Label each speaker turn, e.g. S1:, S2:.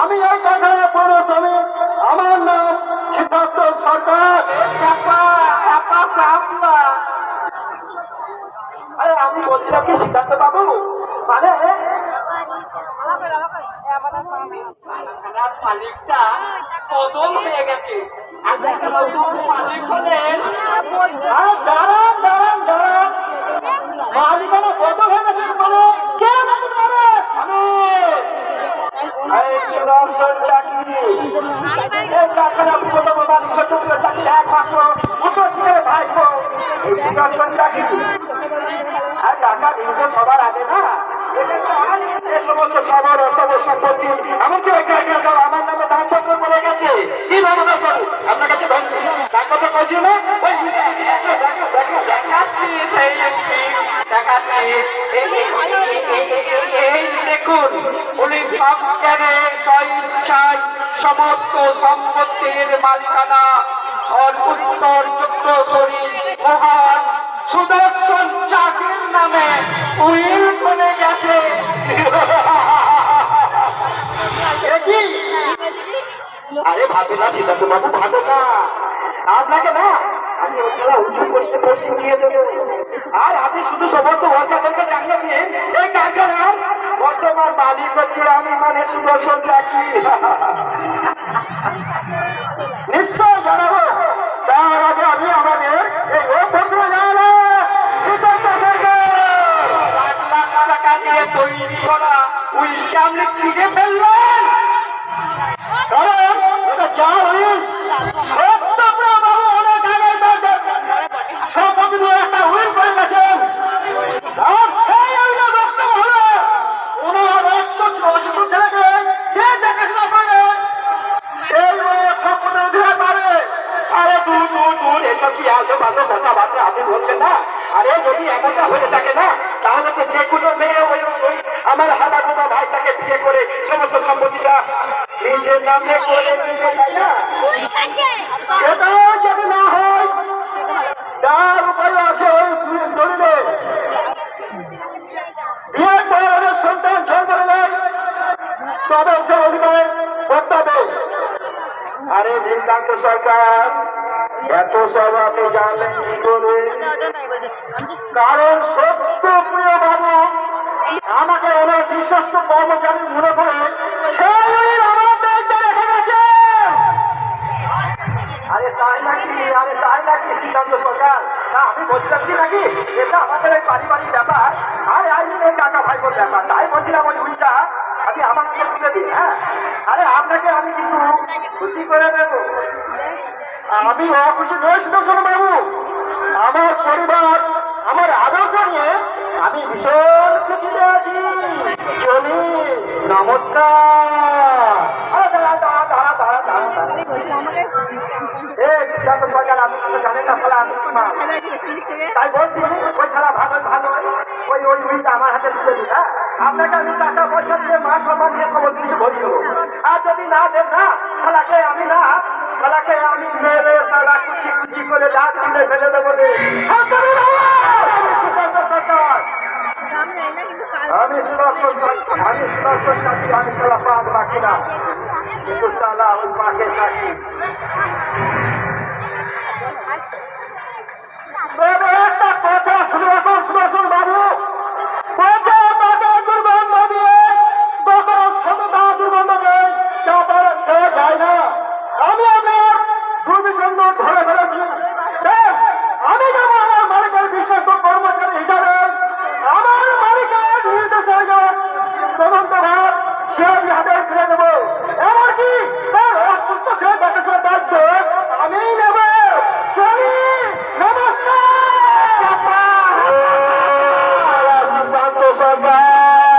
S1: আমি এই কারখানায় পৌর শ্রমিক আমার নাম সিদ্ধার্থ সরকার।
S2: আরে আমি বলছিলাম কি সিদ্ধার্থ বাবু? মানে মালিকটা বদল হয়ে গেছে। মালিক হলেন
S1: আর দাঁড়ান দাঁড়ান দাঁড়ান মালিকানা কত হয়ে গেছে মানে কে নতুন মালিক আমি এই আর টাকা দিতে সবার আগে না এ সমস্ত সবার অস্তব সম্পত্তি এমনকি আমার নামে কি ভাবনা স্যার আপনার কাছে দানপত্র করছি না ওই
S2: দেখুন উনি সজ্ঞানে স্বইচ্ছায় সমস্ত সম্পত্তির মালিকানা ওর উত্তর চক্রশ্বরী মহান সুদর্শন চাকরির নামে উইল করে গেছে।
S1: আরে ভাবে না সিদ্ধার্থ বাবু ভাবে না। আপনাকে না? আমি ওর উঁচু করতে পশ্চিম দিয়ে দেবো। আর আপনি শুধু সমস্ত ওয়ার্কারদেরকে জানিয়ে দিয়ে এই কারখানার বর্তমান মালিক হচ্ছে আমি মানে সুদর্শন চাকরি। নিশ্চয় জানাব। তার আগে আমি আমাদের
S2: তৈরি করা উইল সামনে ছিঁড়ে ফেললেন
S1: কারণ এটা যা উইল সত্য বাবু অনেক আগে সম্পত্তি নিয়ে একটা উইল করে গেছেন আর সেই উইলে বক্তব্য হলো ওনার রক্ত অসুস্থ ছেলেকে কে দেখাশোনা করে সেই উইলে সম্পূর্ণ দিতে পারে আরে দূর এসব কি আলতো পাল্টো কথাবার্তা আপনি বলছেন না? আরে, যদি এমনটা হয়ে থাকে না, তাহলে তো যে কোনো মেয়ে ওই আমার হাদা গোদা ভাইটাকে বিয়ে করে সমস্ত সম্পত্তিটা নিজের নামে করে নিতে চাই না? সেটাও যদি না হয়, তার উপায় আছে ওই দলিলে। বিয়ের পরে ওদের সন্তান জন্ম নিলে তবে সে অধিকার করতে হবে আরে, নিতান্ত সরকার এত সব আপনি জানলেন কি করে। কারণ সত্য প্রিয় বাবু, আমাকে ওনার বিশ্বস্ত কর্মচারী মনে করে সেই আমার দায়িত্ব রেখে গেছে আরে তাই নাকি? আরে তাই নাকি না আমি বলছিলাম কি নাকি? এটা আমাদের এই পারিবারিক ব্যাপার। আরে আই এই কাকা ভাই বোন ব্যাপার। তাই বলছিলাম ওই উইটা আমি আমাকে তুলে দিই হ্যাঁ? আরে আপনাকে আমি কিন্তু খুশি করে দেবো। আমি অখুশি নই সুদর্শন বাবু। আমার পরিবার, আমার আদর্শ নিয়ে আমি ভীষণ খুশিতে আছি। চলি, নমস্কার। আমার হাতে তুলে দিন হ্যাঁ? আপনাকে আমি টাকা পয়সা দিয়ে মা সম্মান দিয়ে সমস্ত যদি না দেন না শালাকে আমি না শালাকে আমি মেরে শালা কুচি কুচি করে কিনে ফেলে দেবো রে। আমি সুদর্শন আমি সুদর্শন সাক্ষী আমি শালা পাক বাকি না। কিন্তু শালা ওই পাকে সাক্ষী একটা কথা শুনে